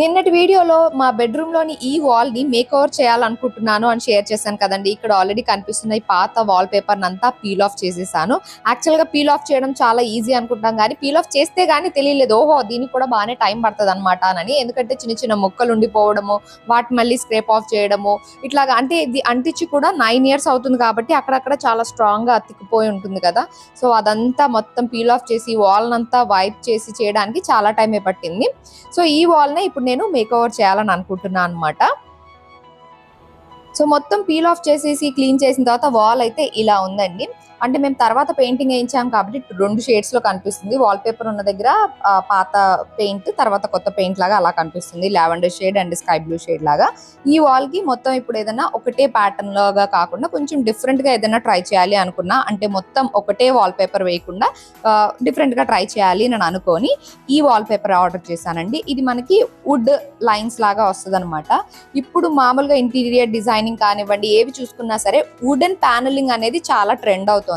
నిన్నటి వీడియోలో మా బెడ్రూమ్లోని ఈ వాల్ని మేక్ ఓవర్ చేయాలనుకుంటున్నాను అని షేర్ చేశాను కదండి. ఇక్కడ ఆల్రెడీ కనిపిస్తున్న ఈ పాత వాల్ పేపర్ అంతా పీల్ ఆఫ్ చేసేసాను. యాక్చువల్గా పీల్ ఆఫ్ చేయడం చాలా ఈజీ అనుకుంటాం కానీ పీల్ ఆఫ్ చేస్తే కానీ తెలియలేదు. ఓహో దీనికి కూడా బాగానే టైం పడుతుంది అనమాట అని. ఎందుకంటే చిన్న చిన్న ముక్కలు ఉండిపోవడము వాటి మళ్ళీ స్క్రేప్ ఆఫ్ చేయడము ఇట్లాగా అంటే ఇది అంటించి కూడా నైన్ ఇయర్స్ అవుతుంది కాబట్టి అక్కడక్కడ చాలా స్ట్రాంగ్గా అతికిపోయి ఉంటుంది కదా. సో అదంతా మొత్తం పీల్ ఆఫ్ చేసి వాల్నంతా వైప్ చేసి చేయడానికి చాలా టైమే పట్టింది. సో ఈ వాల్ ఇప్పుడు ఇప్పుడు నేను మేక్ ఓవర్ చేయాలని అనుకుంటున్నాను అనమాట సో మొత్తం పీల్ ఆఫ్ చేసేసి క్లీన్ చేసిన తర్వాత వాల్ అయితే ఇలా ఉందండి. అంటే మేము తర్వాత పెయింటింగ్ వేయించాం కాబట్టి రెండు షేడ్స్లో కనిపిస్తుంది. వాల్ పేపర్ ఉన్న దగ్గర పాత పెయింట్ తర్వాత కొత్త పెయింట్ లాగా అలా కనిపిస్తుంది. Lavender shade and sky blue shade లాగా. ఈ వాల్కి మొత్తం ఇప్పుడు ఏదైనా ఒకటే ప్యాటర్న్ లాగా కాకుండా కొంచెం డిఫరెంట్గా ఏదైనా ట్రై చేయాలి అనుకున్నా అంటే మొత్తం ఒకటే వాల్ పేపర్ వేయకుండా డిఫరెంట్గా ట్రై చేయాలి అని అనుకొని ఈ వాల్ పేపర్ ఆర్డర్ చేశానండి. ఇది మనకి వుడ్ లైన్స్ లాగా వస్తుంది ఇప్పుడు మామూలుగా ఇంటీరియర్ డిజైనింగ్ కానివ్వండి ఏవి చూసుకున్నా సరే వుడెన్ ప్యానలింగ్ అనేది చాలా ట్రెండ్ అవుతుంది.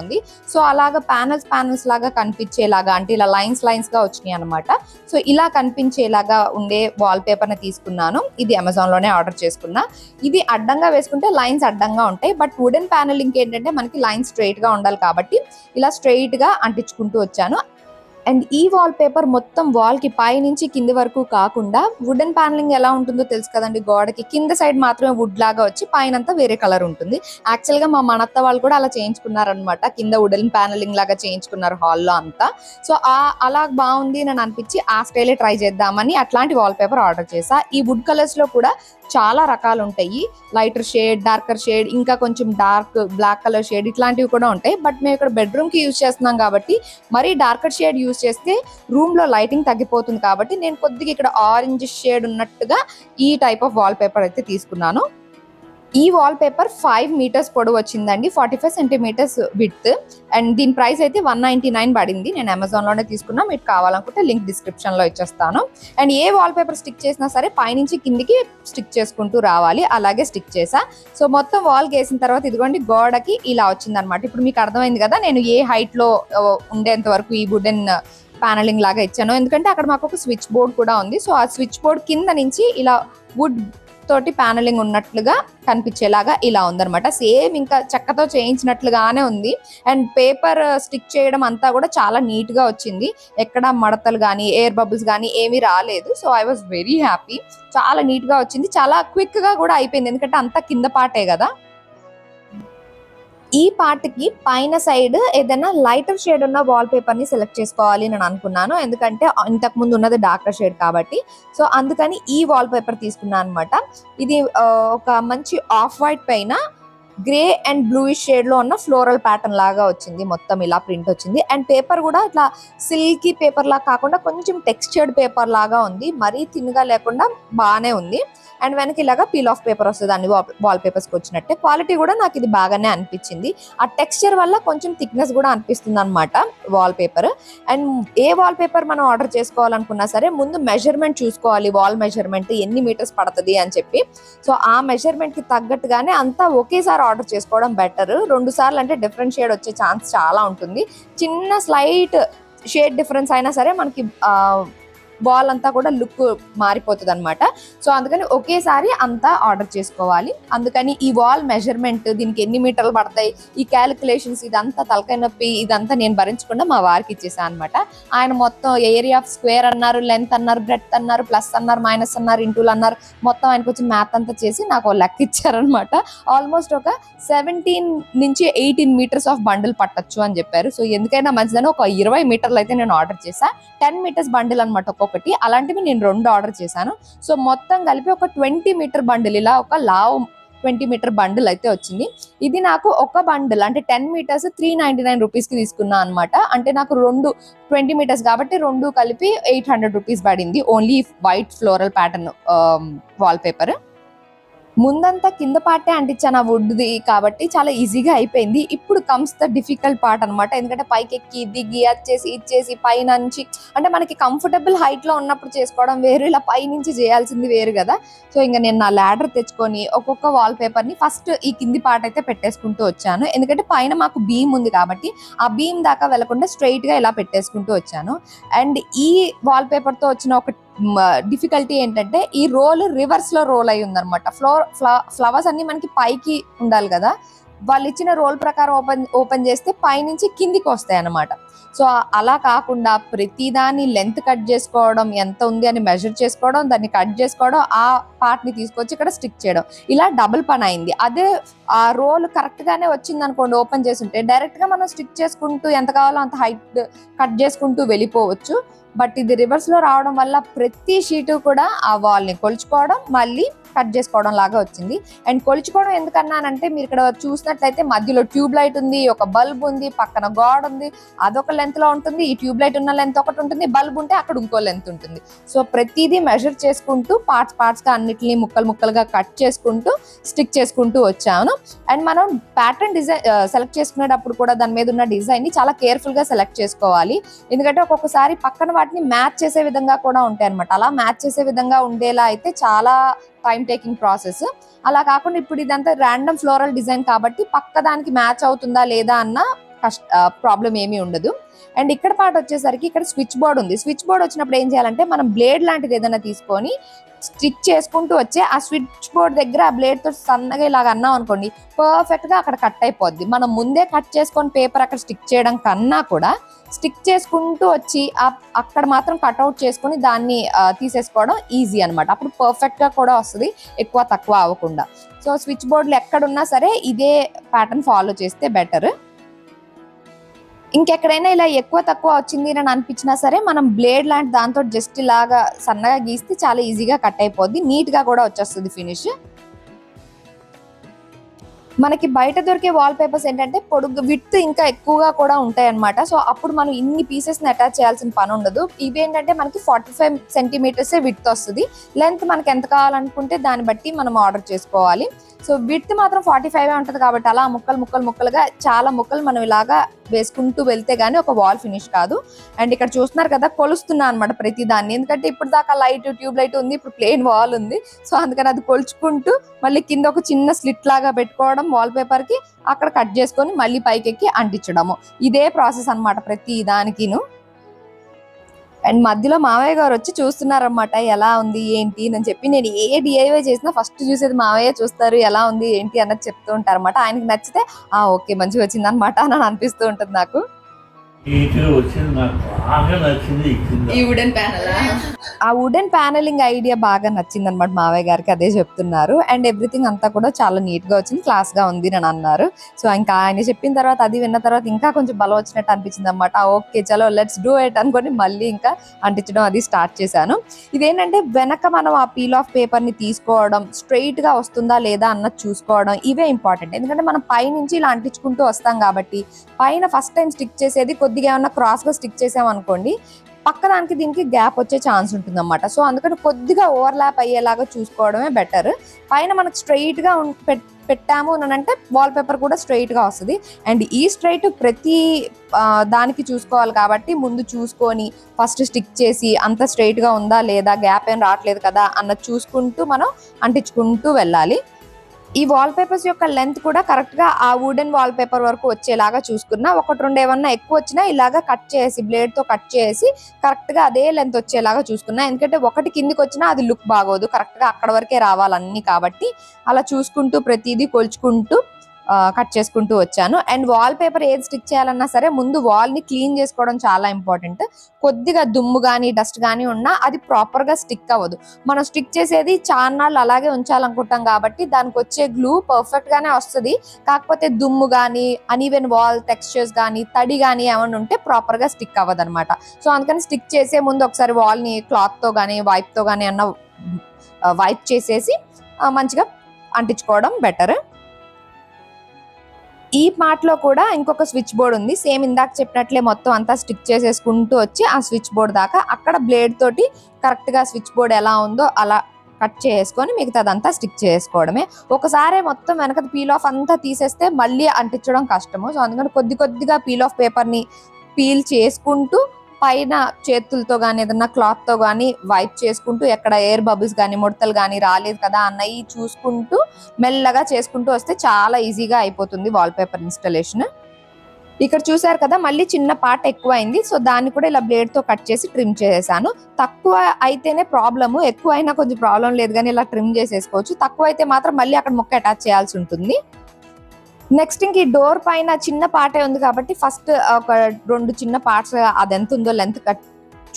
సో అలాగా ప్యానల్స్ ప్యానల్స్ లాగా కనిపించేలాగా అంటే ఇలా లైన్స్ లైన్స్గా వచ్చినాయి అనమాట సో ఇలా కనిపించేలాగా ఉండే వాల్ పేపర్ని తీసుకున్నాను. ఇది అమెజాన్లోనే ఆర్డర్ చేసుకున్నా. ఇది అడ్డంగా వేసుకుంటే లైన్స్ అడ్డంగా ఉంటాయి. బట్ వుడెన్ ప్యానలింగ్ ఏంటంటే మనకి లైన్స్ స్ట్రైట్గా ఉండాలి కాబట్టి ఇలా స్ట్రైట్గా అంటించుకుంటూ వచ్చాను. అండ్ ఈ వాల్ పేపర్ మొత్తం వాల్కి పై నుంచి కింది వరకు కాకుండా వుడెన్ ప్యానలింగ్ ఎలా ఉంటుందో తెలుసు కదండి గోడకి. కింద సైడ్ మాత్రమే వుడ్ లాగా వచ్చి పైన అంతా వేరే కలర్ ఉంటుంది. యాక్చువల్గా మా మనత్త వాళ్ళు కూడా అలా చేయించుకున్నారనమాట కింద వుడెన్ ప్యానలింగ్ లాగా చేయించుకున్నారు హాల్లో అంతా. సో ఆ అలా బాగుంది అని అనిపించి ఆ స్టైలే ట్రై చేద్దామని అట్లాంటి వాల్ పేపర్ ఆర్డర్ చేసా ఈ వుడ్ కలర్స్లో కూడా చాలా రకాలు ఉంటాయి లైటర్ షేడ్ డార్కర్ షేడ్ ఇంకా కొంచెం డార్క్ బ్లాక్ కలర్ షేడ్ ఇట్లాంటివి కూడా ఉంటాయి. బట్ మేము ఇక్కడ బెడ్రూమ్కి యూజ్ చేస్తున్నాం కాబట్టి మరీ డార్కర్ షేడ్ యూజ్ చేస్తే రూమ్లో లైటింగ్ తగ్గిపోతుంది కాబట్టి నేను కొద్దిగా ఇక్కడ ఆరెంజ్ షేడ్ ఉన్నట్టుగా ఈ టైప్ ఆఫ్ వాల్ పేపర్ అయితే తీసుకున్నాను. ఈ వాల్ పేపర్ ఫైవ్ మీటర్స్ పొడవు వచ్చిందండి. Forty five centimeters width and దీని ప్రైస్ అయితే వన్ నైంటీ నైన్ పడింది. నేను అమెజాన్లోనే తీసుకున్నా. మీకు కావాలనుకుంటే లింక్ డిస్క్రిప్షన్లో ఇచ్చేస్తాను. అండ్ ఏ వాల్ పేపర్ స్టిక్ చేసినా సరే పైనుంచి కిందికి స్టిక్ చేసుకుంటూ రావాలి. అలాగే స్టిక్ చేసా. సో మొత్తం వాల్ వేసిన తర్వాత ఇదిగోండి గోడకి ఇలా వచ్చింది అనమాట ఇప్పుడు మీకు అర్థమైంది కదా నేను ఏ హైట్లో ఉండేంత వరకు ఈ వుడెన్ ప్యానలింగ్ లాగా ఇచ్చాను. ఎందుకంటే అక్కడ మాకు ఒక స్విచ్ బోర్డ్ కూడా ఉంది. సో ఆ స్విచ్ బోర్డ్ కింద నుంచి ఇలా వుడ్ తోటి ప్యానలింగ్ ఉన్నట్లుగా కనిపించేలాగా ఇలా ఉందన్నమాట. సేమ్ ఇంకా చెక్కతో చేయించినట్లుగానే ఉంది. అండ్ పేపర్ స్టిక్ చేయడం అంతా కూడా చాలా నీట్గా వచ్చింది. ఎక్కడ మడతలు కానీ ఎయిర్ బబుల్స్ కానీ ఏమీ రాలేదు. So I was very happy చాలా నీట్గా వచ్చింది. చాలా క్విక్గా కూడా అయిపోయింది. ఎందుకంటే అంతా కింద పాటే కదా. ఈ పార్ట్కి పైన సైడ్ ఏదైనా లైటర్ షేడ్ ఉన్న వాల్ పేపర్ని సెలెక్ట్ చేసుకోవాలి నేను అనుకున్నాను. ఎందుకంటే ఇంతకు ముందు ఉన్నది డార్కర్ షేడ్ కాబట్టి. సో అందుకని ఈ వాల్ పేపర్ తీసుకున్నాను అనమాట ఇది ఒక మంచి ఆఫ్ వైట్ పైన గ్రే అండ్ బ్లూయిష్ షేడ్లో ఉన్న ఫ్లోరల్ ప్యాటర్న్ లాగా వచ్చింది. మొత్తం ఇలా ప్రింట్ వచ్చింది. అండ్ పేపర్ కూడా ఇట్లా సిల్కీ పేపర్ లాగా కాకుండా కొంచెం టెక్స్చర్డ్ పేపర్ లాగా ఉంది. మరీ తిన్నగా లేకుండా బాగానే ఉంది. అండ్ వెనక ఇలాగా పీల్ ఆఫ్ పేపర్ వస్తుంది. అన్ని వాల్ పేపర్స్కి వచ్చినట్టే. క్వాలిటీ కూడా నాకు ఇది బాగానే అనిపించింది. ఆ టెక్స్చర్ వల్ల కొంచెం థిక్నెస్ కూడా అనిపిస్తుంది అనమాట వాల్ పేపర్ అండ్ ఏ వాల్ పేపర్ మనం ఆర్డర్ చేసుకోవాలనుకున్నా సరే ముందు మెజర్మెంట్ చూసుకోవాలి. వాల్ మెజర్మెంట్ ఎన్ని మీటర్స్ పడుతుంది అని చెప్పి. సో ఆ మెజర్మెంట్కి తగ్గట్టుగానే అంతా ఒకేసారి ఆర్డర్ చేసుకోవడం బెటర్. రెండు సార్లు అంటే డిఫరెంట్ షేడ్ వచ్చే ఛాన్స్ చాలా ఉంటుంది. చిన్న స్లైట్ షేడ్ డిఫరెన్స్ అయినా సరే మనకి వాల్ అంతా కూడా లుక్ మారిపోతుంది అనమాట సో అందుకని ఒకేసారి అంతా ఆర్డర్ చేసుకోవాలి. అందుకని ఈ వాల్ మెజర్మెంట్ దీనికి ఎన్ని మీటర్లు పడతాయి ఈ క్యాలిక్యులేషన్స్ ఇదంతా తలకాయ నొప్పి ఇదంతా నేను భరించకుండా మా వారికి ఇచ్చేసాను అనమాట ఆయన మొత్తం ఏరియా ఆఫ్ స్క్వేర్ అన్నారు లెంత్ అన్నారు బ్రెత్ అన్నారు ప్లస్ అన్నారు మైనస్ అన్నారు ఇంటూలు అన్నారు మొత్తం ఆయనకు వచ్చి మ్యాథ్ అంతా చేసి నాకు లెక్క ఇచ్చారనమాట ఆల్మోస్ట్ ఒక సెవెంటీన్ నుంచి ఎయిటీన్ మీటర్స్ ఆఫ్ బండిల్ పట్టొచ్చు అని చెప్పారు. సో ఎందుకైనా మంచిదని ఒక ఇరవై మీటర్లు అయితే నేను ఆర్డర్ చేశా టెన్ మీటర్స్ బండిల్ అనమాట ఒకటి. అలాంటివి నేను రెండు ఆర్డర్ చేశాను. సో మొత్తం కలిపి ఒక ట్వంటీ మీటర్ బండిల్ ఇలా ఒక లావ్ ట్వంటీ మీటర్ బండిల్ అయితే వచ్చింది. ఇది నాకు ఒక బండిల్ అంటే ten meters three ninety nine రూపీస్కి తీసుకున్నా అనమాట అంటే నాకు రెండు ట్వంటీ మీటర్స్ కాబట్టి రెండు కలిపి ఎయిట్ హండ్రెడ్ రూపీస్ పడింది. Only white floral pattern wallpaper. ముందంతా కింద పార్టే అంటించాను ఆ వుడ్ది కాబట్టి చాలా ఈజీగా అయిపోయింది. ఇప్పుడు కమ్స్ ద డిఫికల్ట్ పార్ట్ అన్నమాట. ఎందుకంటే పైకి ఎక్కి దిగి ఇది ఇచ్చేసి పైన నుంచి అంటే మనకి కంఫర్టబుల్ హైట్లో ఉన్నప్పుడు చేసుకోవడం వేరు ఇలా పైనుంచి చేయాల్సింది వేరు కదా. సో ఇంకా నేను నా ల్యాడర్ తెచ్చుకొని ఒక్కొక్క వాల్ పేపర్ని ఫస్ట్ ఈ కింది పార్ట్ అయితే పెట్టేసుకుంటూ వచ్చాను. ఎందుకంటే పైన మాకు బీమ్ ఉంది కాబట్టి ఆ బీమ్ దాకా వెళ్ళకుండా స్ట్రైట్గా ఇలా పెట్టేసుకుంటూ వచ్చాను. అండ్ ఈ వాల్ పేపర్తో వచ్చిన ఒక డిఫికల్టీ ఏంటంటే ఈ రోల్ రివర్స్లో రోల్ అయి ఉందన్నమాట ఫ్లోర్ ఫ్లవర్స్ అన్ని మనకి పైకి ఉండాలి కదా. వాళ్ళు ఇచ్చిన రోల్ ప్రకారం ఓపెన్ ఓపెన్ చేస్తే పైనుంచి కిందికి వస్తాయి అన్నమాట. సో అలా కాకుండా ప్రతిదాని లెంత్ కట్ చేసుకోవడం ఎంత ఉంది అని మెజర్ చేసుకోవడం దాన్ని కట్ చేసుకోవడం ఆ పార్ట్ని తీసుకొచ్చి ఇక్కడ స్టిక్ చేయడం. ఇలా డబుల్ పని అయింది. అదే ఆ రోల్ కరెక్ట్గానే వచ్చింది అనుకోండి ఓపెన్ చేసుంటే డైరెక్ట్గా మనం స్టిక్ చేసుకుంటూ ఎంత కావాలో అంత హైట్ కట్ చేసుకుంటూ వెళ్ళిపోవచ్చు. బట్ ఇది రివర్స్లో రావడం వల్ల ప్రతి షీటు కూడా ఆ వాల్ని కొలుచుకోవడం మళ్ళీ కట్ చేసుకోవడం లాగా వచ్చింది. అండ్ కొలుచుకోవడం ఎందుకన్నానంటే మీరు ఇక్కడ చూసినట్లయితే మధ్యలో ట్యూబ్ లైట్ ఉంది ఒక బల్బ్ ఉంది పక్కన గోడ ఉంది అదొక లెంత్లో ఉంటుంది ఈ ట్యూబ్ లైట్ ఉన్న లెంత్ ఒకటి ఉంటుంది బల్బ్ ఉంటే అక్కడ ఇంకో లెంత్ ఉంటుంది. సో ప్రతిదీ మెజర్ చేసుకుంటూ పార్ట్స్ పార్ట్స్గా అన్నిటిని ముక్కలు ముక్కలుగా కట్ చేసుకుంటూ స్టిక్ చేసుకుంటూ వచ్చాను. అండ్ మనం ప్యాటర్న్ డిజైన్ సెలెక్ట్ చేసుకునేటప్పుడు కూడా దాని మీద ఉన్న డిజైన్ని చాలా కేర్ఫుల్గా సెలెక్ట్ చేసుకోవాలి. ఎందుకంటే ఒక్కొక్కసారి పక్కన వాటిని మ్యాచ్ చేసే విధంగా కూడా ఉంటాయి అనమాట అలా మ్యాచ్ చేసే విధంగా ఉండేలా అయితే చాలా టైం టేకింగ్ ప్రాసెస్ అలా కాకుండా ఇప్పుడు ఇదంతా ర్యాండమ్ ఫ్లోరల్ డిజైన్ కాబట్టి పక్క దానికి మ్యాచ్ అవుతుందా లేదా అన్న కష్ట ప్రాబ్లం ఏమీ ఉండదు. అండ్ ఇక్కడ పాట వచ్చేసరికి ఇక్కడ స్విచ్ బోర్డ్ ఉంది. స్విచ్ బోర్డ్ వచ్చినప్పుడు ఏం చేయాలంటే మనం బ్లేడ్ లాంటిది ఏదైనా తీసుకొని స్టిక్ చేసుకుంటూ వచ్చే ఆ స్విచ్ బోర్డ్ దగ్గర ఆ బ్లేడ్తో సన్నగా ఇలాగ అన్నాం అనుకోండి పర్ఫెక్ట్గా అక్కడ కట్ అయిపోద్ది. మనం ముందే కట్ చేసుకొని పేపర్ అక్కడ స్టిక్ చేయడం కన్నా కూడా స్టిక్ చేసుకుంటూ వచ్చి అక్కడ మాత్రం కట్అవుట్ చేసుకొని దాన్ని తీసేసుకోవడం ఈజీ అన్నమాట. అప్పుడు పర్ఫెక్ట్గా కూడా వస్తుంది ఎక్కువ తక్కువ అవ్వకుండా. సో స్విచ్ బోర్డులు ఎక్కడున్నా సరే ఇదే ప్యాటర్న్ ఫాలో చేస్తే బెటర్ ఇంకెక్కడైనా ఇలా ఎక్కువ తక్కువ వచ్చింది అని అనిపించినా సరే మనం బ్లేడ్ లాంటి దాంతో జస్ట్ ఇలాగా సన్నగా గీస్తే చాలా ఈజీగా కట్ అయిపోద్ది. నీట్గా కూడా వచ్చేస్తుంది ఫినిష్. మనకి బయట దొరికే వాల్ పేపర్స్ ఏంటంటే పొడుగు విత్ ఇంకా ఎక్కువగా కూడా ఉంటాయి అనమాట సో అప్పుడు మనం ఇన్ని పీసెస్ని అటాచ్ చేయాల్సిన పని ఉండదు. ఇవి ఏంటంటే మనకి ఫార్టీ ఫైవ్ సెంటీమీటర్స్ విత్ వస్తుంది. లెంత్ మనకి ఎంత కావాలనుకుంటే దాన్ని బట్టి మనం ఆర్డర్ చేసుకోవాలి. సో విత్ మాత్రం ఫార్టీ ఫైవ్ ఉంటుంది కాబట్టి అలా ముక్కలు ముక్కలు ముక్కలుగా చాలా ముక్కలు మనం ఇలాగా వేసుకుంటూ వెళ్తే గానీ ఒక వాల్ ఫినిష్ కాదు. అండ్ ఇక్కడ చూస్తున్నారు కదా కొలుస్తున్నా అనమాట ప్రతి దాన్ని. ఎందుకంటే ఇప్పుడు దాకా లైట్ ట్యూబ్ లైట్ ఉంది ఇప్పుడు ప్లెయిన్ వాల్ ఉంది. సో అందుకని అది కొలుచుకుంటూ మళ్ళీ కింద ఒక చిన్న స్లిట్ లాగా పెట్టుకోవడం వాల్ పేపర్కి అక్కడ కట్ చేసుకొని మళ్ళీ పైకెక్కి అంటించడము. ఇదే ప్రాసెస్ అన్నమాట ప్రతి దానికిను. అండ్ మధ్యలో మావయ్య గారు వచ్చి చూస్తున్నారన్నమాట ఎలా ఉంది ఏంటి అని చెప్పి. నేను ఏ డిఐవై చేసినా ఫస్ట్ చూసేది మావయ్య చూస్తారు ఎలా ఉంది ఏంటి అన్నది చెప్తూ ఉంటారు అనమాట ఆయనకి నచ్చితే ఆ ఓకే మంచిగా వచ్చింది అనమాట అని అనిపిస్తూ ఉంటుంది నాకు. వచ్చింది నాకు బాగా నచ్చింది ఇచ్చింది. వుడెన్ ప్యానల్ ఆ? వుడెన్ ప్యానలింగ్ ఐడియా బాగా నచ్చింది అనమాట మావయ్య గారికి అదే చెప్తున్నారు. అండ్ ఎవ్రీథింగ్ అంతా కూడా చాలా నీట్గా వచ్చింది క్లాస్గా ఉంది అని అన్నారు. సో ఇంకా ఆయన చెప్పిన తర్వాత అది విన్న తర్వాత ఇంకా కొంచెం బలం వచ్చినట్టు అనిపించింది అనమాట ఓకే చలో లెట్స్ డూ ఇట్ అనుకొని మళ్ళీ ఇంకా అంటించడం అది స్టార్ట్ చేశాను. ఇదేంటంటే వెనక మనం ఆ పీల్ ఆఫ్ పేపర్ని తీసుకోవడం స్ట్రైట్గా వస్తుందా లేదా అన్నది చూసుకోవడం ఇవే ఇంపార్టెంట్ ఎందుకంటే మనం పై నుంచి ఇలా అంటించుకుంటూ వస్తాం కాబట్టి పైన ఫస్ట్ టైం స్టిక్ చేసేది కొద్దిగా ఏమన్నా క్రాస్గా స్టిక్ చేసామనుకోండి పక్కదానికి పక్క దానికి దీనికి గ్యాప్ వచ్చే ఛాన్స్ ఉంటుంది అనమాట సో అందుకని కొద్దిగా ఓవర్లాప్ అయ్యేలాగా చూసుకోవడమే బెటర్ పైన మనకు స్ట్రైట్గా ఉం- పెట్టాము అని అంటే వాల్ పేపర్ కూడా స్ట్రైట్గా వస్తుంది. అండ్ ఈ స్ట్రైట్ ప్రతి దానికి చూసుకోవాలి కాబట్టి ముందు చూసుకొని ఫస్ట్ స్టిక్ చేసి అంత స్ట్రైట్గా ఉందా లేదా గ్యాప్ ఏం రావట్లేదు కదా అన్నది చూసుకుంటూ మనం అంటించుకుంటూ వెళ్ళాలి. ఈ వాల్ పేపర్స్ యొక్క లెంత్ కూడా కరెక్ట్గా ఆ వుడెన్ వాల్ పేపర్ వరకు వచ్చేలాగా చూసుకున్నా ఒకటి రెండు ఏమన్నా ఎక్కువ వచ్చినా ఇలాగా కట్ చేసి బ్లేడ్తో కట్ చేసి కరెక్ట్గా అదే లెంత్ వచ్చేలాగా చూసుకున్నా. ఎందుకంటే ఒకటి కిందికి వచ్చినా అది లుక్ బాగోదు. కరెక్ట్గా అక్కడ వరకే రావాలి అన్ని కాబట్టి అలా చూసుకుంటూ ప్రతిదీ కొలుచుకుంటూ కట్ చేసుకుంటూ వచ్చాను. అండ్ వాల్ పేపర్ ఏది స్టిక్ చేయాలన్నా సరే ముందు వాల్ని క్లీన్ చేసుకోవడం చాలా ఇంపార్టెంట్ కొద్దిగా దుమ్ము కానీ డస్ట్ కానీ ఉన్నా అది ప్రాపర్గా స్టిక్ అవ్వదు. మనం స్టిక్ చేసేది చాన్నాళ్ళు అలాగే ఉంచాలనుకుంటాం కాబట్టి దానికి వచ్చే గ్లూ పర్ఫెక్ట్ గానే వస్తుంది. కాకపోతే దుమ్ము కానీ అన్ఈవెన్ వాల్ టెక్స్చర్స్ కానీ తడి కానీ ఏమైనా ఉంటే ప్రాపర్గా స్టిక్ అవ్వదు అనమాట సో అందుకని స్టిక్ చేసే ముందు ఒకసారి వాల్ని క్లాత్తో కానీ వైప్తో కానీ అన్న వైప్ చేసేసి మంచిగా అంటించుకోవడం బెటర్ ఈ పార్ట్లో లో కూడా ఇంకొక స్విచ్ బోర్డ్ ఉంది. సేమ్ ఇందాక చెప్పినట్లే మొత్తం అంతా స్టిక్ చేసేసుకుంటూ వచ్చి ఆ స్విచ్ బోర్డ్ దాకా అక్కడ బ్లేడ్ తోటి కరెక్ట్గా స్విచ్ బోర్డ్ ఎలా ఉందో అలా కట్ చేసుకొని మిగతాదంతా స్టిక్ చేసుకోవడమే. ఒకసారి మొత్తం వెనక పీల్ ఆఫ్ అంతా తీసేస్తే మళ్ళీ అంటించడం కష్టము. సో అందుకని కొద్ది కొద్దిగా పీల్ ఆఫ్ పేపర్ని పీల్ చేసుకుంటూ పైన చేతులతో కానీ ఏదన్నా క్లాత్తో కానీ వైప్ చేసుకుంటూ ఎక్కడ ఎయిర్ బబుల్స్ కానీ ముడతలు కానీ రాలేదు కదా అన్నవి చూసుకుంటూ మెల్లగా చేసుకుంటూ వస్తే చాలా ఈజీగా అయిపోతుంది వాల్ పేపర్ ఇన్స్టలేషన్ ఇక్కడ చూసారు కదా మళ్ళీ చిన్న పార్ట్ ఎక్కువ అయింది సో దాన్ని కూడా ఇలా బ్లేడ్తో కట్ చేసి ట్రిమ్ చేసేసాను. తక్కువ అయితేనే ప్రాబ్లము ఎక్కువ అయినా కొంచెం ప్రాబ్లం లేదు కానీ ఇలా ట్రిమ్ చేసేసుకోవచ్చు. తక్కువ అయితే మాత్రం మళ్ళీ అక్కడ ముక్క అటాచ్ చేయాల్సి ఉంటుంది. నెక్స్ట్ ఇంక ఈ డోర్ పైన చిన్న పార్టే ఉంది కాబట్టి ఫస్ట్ ఒక రెండు చిన్న పార్ట్స్ అది ఎంత ఉందో లెంత్ కట్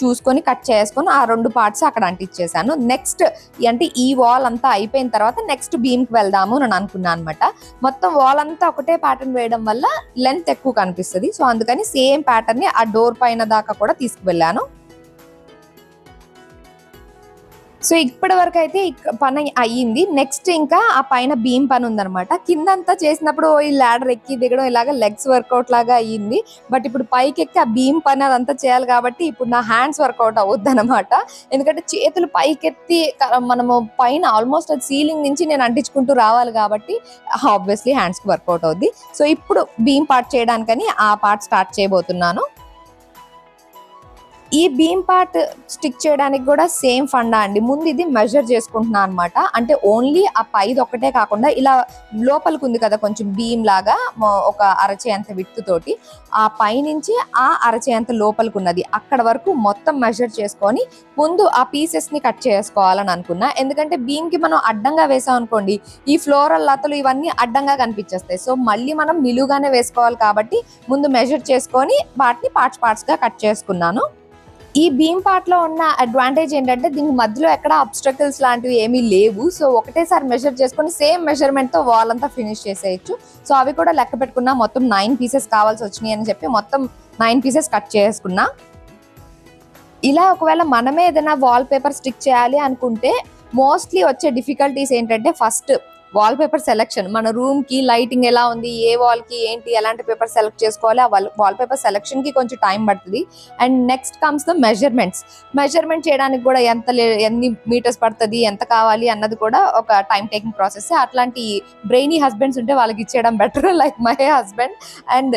చూసుకొని కట్ చేసుకొని ఆ రెండు పార్ట్స్ అక్కడ అంటించేసాను నెక్స్ట్ అంటే ఈ వాల్ అంతా అయిపోయిన తర్వాత నెక్స్ట్ బీమ్కి వెళ్దాము అని అనుకున్నాను అనమాట మొత్తం వాల్ అంతా ఒకటే ప్యాటర్న్ వేయడం వల్ల లెంత్ ఎక్కువ కనిపిస్తుంది. సో అందుకని సేమ్ ప్యాటర్న్ని ఆ డోర్ పైన దాకా కూడా తీసుకువెళ్ళాను. సో ఇప్పటి వరకు అయితే పని అయ్యింది. నెక్స్ట్ ఇంకా ఆ పైన బీమ్ పని ఉందనమాట కిందంతా చేసినప్పుడు ఈ ల్యాడర్ ఎక్కి దిగడం ఇలాగా లెగ్స్ వర్కౌట్ లాగా అయ్యింది. బట్ ఇప్పుడు పైకి ఎక్కి ఆ బీమ్ పని అదంతా చేయాలి కాబట్టి ఇప్పుడు నా హ్యాండ్స్ వర్కౌట్ అవ్వద్దు అనమాట ఎందుకంటే చేతులు పైకెత్తి మనము పైన ఆల్మోస్ట్ అది సీలింగ్ నుంచి నేను అంటించుకుంటూ రావాలి కాబట్టి ఆబ్వియస్లీ హ్యాండ్స్కి వర్కౌట్ అవుద్ది. సో ఇప్పుడు బీమ్ పార్ట్ చేయడానికని ఆ పార్ట్ స్టార్ట్ చేయబోతున్నాను. ఈ బీమ్ పార్ట్ స్టిక్ చేయడానికి కూడా సేమ్ ఫండా అండి. ముందు ఇది మెజర్ చేసుకుంటున్నాను అనమాట అంటే ఓన్లీ ఆ పైది ఒక్కటే కాకుండా ఇలా లోపలికి ఉంది కదా కొంచెం బీమ్ లాగా ఒక అరచేయంత విత్తు తోటి. ఆ పైనుంచి ఆ అరచేయంత లోపలికి ఉన్నది. అక్కడ వరకు మొత్తం మెజర్ చేసుకొని ముందు ఆ పీసెస్ని కట్ చేసుకోవాలని అనుకున్నా. ఎందుకంటే బీమ్కి మనం అడ్డంగా వేసాం అనుకోండి ఈ ఫ్లోరల్ లతలు ఇవన్నీ అడ్డంగా కనిపించేస్తాయి. సో మళ్ళీ మనం నిలువుగానే వేసుకోవాలి కాబట్టి ముందు మెజర్ చేసుకొని వాటిని పార్ట్స్ పార్ట్స్గా కట్ చేసుకున్నాను. ఈ భీమ్ పార్ట్లో ఉన్న అడ్వాంటేజ్ ఏంటంటే దీనికి మధ్యలో ఎక్కడ అబ్స్ట్రకల్స్ లాంటివి ఏమీ లేవు. సో ఒకటేసారి మెజర్ చేసుకొని సేమ్ మెజర్మెంట్తో వాల్ అంతా ఫినిష్ చేసేయచ్చు. సో అవి కూడా లెక్క పెట్టుకున్నా మొత్తం నైన్ పీసెస్ కావాల్సి వచ్చినాయి అని చెప్పి మొత్తం నైన్ పీసెస్ కట్ చేసుకున్నా. ఇలా ఒకవేళ మనమే ఏదైనా వాల్ పేపర్ స్టిక్ చేయాలి అనుకుంటే మోస్ట్లీ వచ్చే డిఫికల్టీస్ ఏంటంటే ఫస్ట్ వాల్ పేపర్ సెలెక్షన్ మన రూమ్కి లైటింగ్ ఎలా ఉంది ఏ వాల్కి ఏంటి ఎలాంటి పేపర్ సెలెక్ట్ చేసుకోవాలి ఆ వాల్ పేపర్ సెలెక్షన్కి కొంచెం టైం పడుతుంది. And next comes the measurements measurement చేయడానికి కూడా ఎంత లే- ఎన్ని మీటర్స్ పడుతుంది ఎంత కావాలి అన్నది కూడా ఒక టైం టేకింగ్ ప్రాసెస్ అట్లాంటి బ్రెయినీ హస్బెండ్స్ ఉంటే వాళ్ళకి ఇచ్చేయడం better like my husband and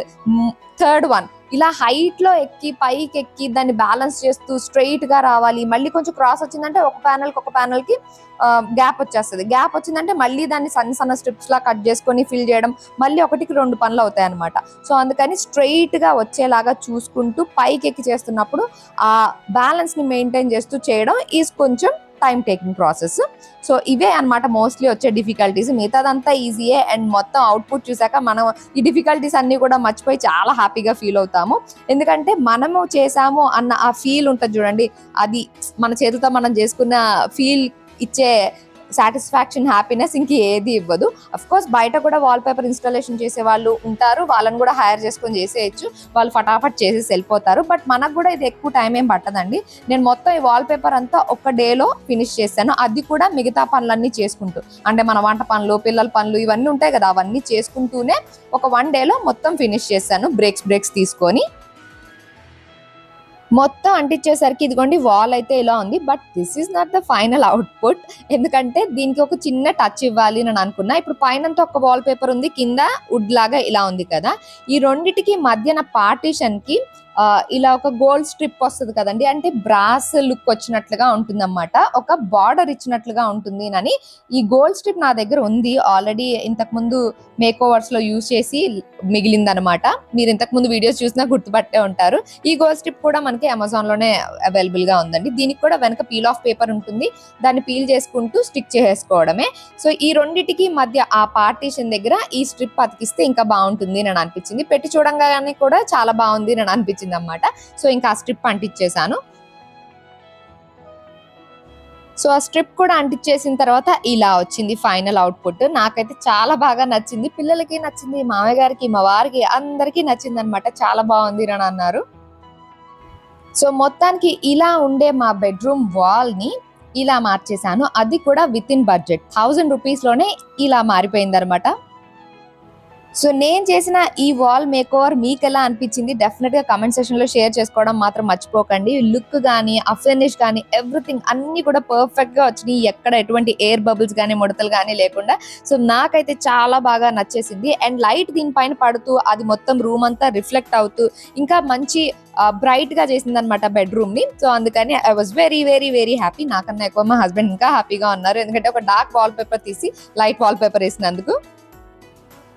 third one ఇలా హైట్లో ఎక్కి పైకి ఎక్కి దాన్ని బ్యాలెన్స్ చేస్తూ స్ట్రైట్గా రావాలి. మళ్ళీ కొంచెం క్రాస్ వచ్చిందంటే ఒక ప్యానల్కి ఒక ప్యానల్కి గ్యాప్ వచ్చేస్తుంది. గ్యాప్ వచ్చిందంటే మళ్ళీ దాన్ని సన్న సన్న స్ట్రిప్స్ లా కట్ చేసుకొని ఫిల్ చేయడం మళ్ళీ ఒకటికి రెండు పనులు అవుతాయి అనమాట సో అందుకని స్ట్రైట్గా వచ్చేలాగా చూసుకుంటూ పైకి ఎక్కి చేస్తున్నప్పుడు ఆ బ్యాలెన్స్ని మెయింటైన్ చేస్తూ చేయడం ఈజ్ కొంచెం టైం టేకింగ్ ప్రాసెస్ సో ఇవే అన్నమాట మోస్ట్లీ వచ్చే డిఫికల్టీస్ మిగతాదంతా ఈజీయే అండ్ మొత్తం అవుట్పుట్ చూసాక మనం ఈ డిఫికల్టీస్ అన్ని కూడా మర్చిపోయి చాలా హ్యాపీగా ఫీల్ అవుతాము. ఎందుకంటే మనము చేసాము అన్న ఆ ఫీల్ ఉంటుంది చూడండి. అది మన చేతులతో మనం చేసుకున్న ఫీల్ ఇచ్చే సాటిస్ఫాక్షన్ హ్యాపీనెస్ ఇంక ఏది ఇవ్వదు. అఫ్ కోర్స్ బయట కూడా వాల్ పేపర్ ఇన్స్టాలేషన్ చేసే వాళ్ళు ఉంటారు. వాళ్ళని కూడా హైర్ చేసుకొని చేసేయచ్చు. వాళ్ళు ఫటాఫట్ చేసేసి వెళ్ళిపోతారు. బట్ మనకు కూడా ఇది ఎక్కువ టైం ఏం పట్టదండి. నేను మొత్తం ఈ వాల్ పేపర్ అంతా ఒక డేలో ఫినిష్ చేశాను. అది కూడా మిగతా పనులన్నీ చేసుకుంటూ. అంటే మన వంట పనులు పిల్లల పనులు ఇవన్నీ ఉంటాయి కదా అవన్నీ చేసుకుంటూనే ఒక వన్ డేలో మొత్తం ఫినిష్ చేశాను. బ్రేక్స్ బ్రేక్స్ తీసుకొని. మొత్తం అంటించేసరికి ఇదిగోండి వాల్ అయితే ఇలా ఉంది. But this is not the final output ఎందుకంటే దీనికి ఒక చిన్న టచ్ ఇవ్వాలి అని అనుకున్నా. ఇప్పుడు పైన ఒక వాల్ పేపర్ ఉంది. కింద వుడ్ లాగా ఇలా ఉంది కదా. ఈ రెండిటికి మధ్యన పార్టీషన్కి ఇలా ఒక గోల్డ్ స్ట్రిప్ వస్తుంది కదండి. అంటే బ్రాస్ లుక్ వచ్చినట్లుగా ఉంటుంది అనమాట ఒక బార్డర్ ఇచ్చినట్లుగా ఉంటుంది అని ఈ గోల్డ్ స్ట్రిప్ నా దగ్గర ఉంది. ఆల్రెడీ ఇంతకు ముందు మేక్ ఓవర్స్లో యూజ్ చేసి మిగిలిందనమాట మీరు ఇంతకు ముందు వీడియోస్ చూసినా గుర్తుపట్టే ఉంటారు. ఈ గోల్డ్ స్ట్రిప్ కూడా మనకి అమెజాన్లోనే అవైలబుల్గా ఉందండి. దీనికి కూడా వెనక పీల్ ఆఫ్ పేపర్ ఉంటుంది. దాన్ని పీల్ చేసుకుంటూ స్టిక్ చేసుకోవడమే సో ఈ రెండిటికి మధ్య ఆ పార్టీషన్ దగ్గర ఈ స్ట్రిప్ అతికిస్తే ఇంకా బాగుంటుంది అని అనిపించింది. పెట్టి చూడంగానే కూడా చాలా బాగుంది అని అనిపించింది. అనమాట సో ఇంకా ఆ స్ట్రిప్ అంటిచ్చేసాను. సో ఆ స్ట్రిప్ కూడా అంటించేసిన తర్వాత ఇలా వచ్చింది ఫైనల్ అవుట్పుట్. నాకైతే చాలా బాగా నచ్చింది. పిల్లలకి నచ్చింది మామయ్య గారికి మా వారికి అందరికీ నచ్చింది అనమాట చాలా బాగుంది అని అన్నారు సో మొత్తానికి ఇలా ఉండే మా బెడ్రూమ్ వాల్ని ఇలా మార్చేశాను అది కూడా విత్ ఇన్ బడ్జెట్. థౌజండ్ రూపీస్లోనే ఇలా మారిపోయింది అనమాట సో నేను చేసిన ఈ వాల్ మేక్ ఓవర్ మీకు ఎలా అనిపించింది? డెఫినెట్గా కమెంట్ సెక్షన్లో షేర్ చేసుకోవడం మాత్రం మర్చిపోకండి. లుక్ కానీ ఆ కానీ ఎవ్రీథింగ్ అన్ని కూడా పర్ఫెక్ట్గా వచ్చినాయి. ఎక్కడ ఎటువంటి ఎయిర్ బబుల్స్ కానీ ముడతలు కానీ లేకుండా. సో నాకైతే చాలా బాగా నచ్చేసింది. అండ్ లైట్ దీనిపైన పడుతూ అది మొత్తం రూమ్ అంతా రిఫ్లెక్ట్ అవుతూ ఇంకా మంచి బ్రైట్గా చేసింది అనమాట బెడ్రూమ్ని. సో అందుకని I was very very very happy నాకన్నా ఎక్కువ మా హస్బెండ్ ఇంకా హ్యాపీగా ఉన్నారు. ఎందుకంటే ఒక డార్క్ వాల్ పేపర్ తీసి లైట్ వాల్ పేపర్ వేసినందుకు.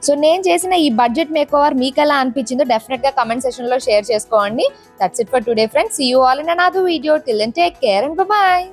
సో నేను చేసిన ఈ బడ్జెట్ మేక్ ఓవర్ మీకు ఎలా అనిపించిందో డెఫినెట్గా కమెంట్ సెక్షన్లో షేర్ చేసుకోండి. That's it for today friends you all in another video till and take care and bye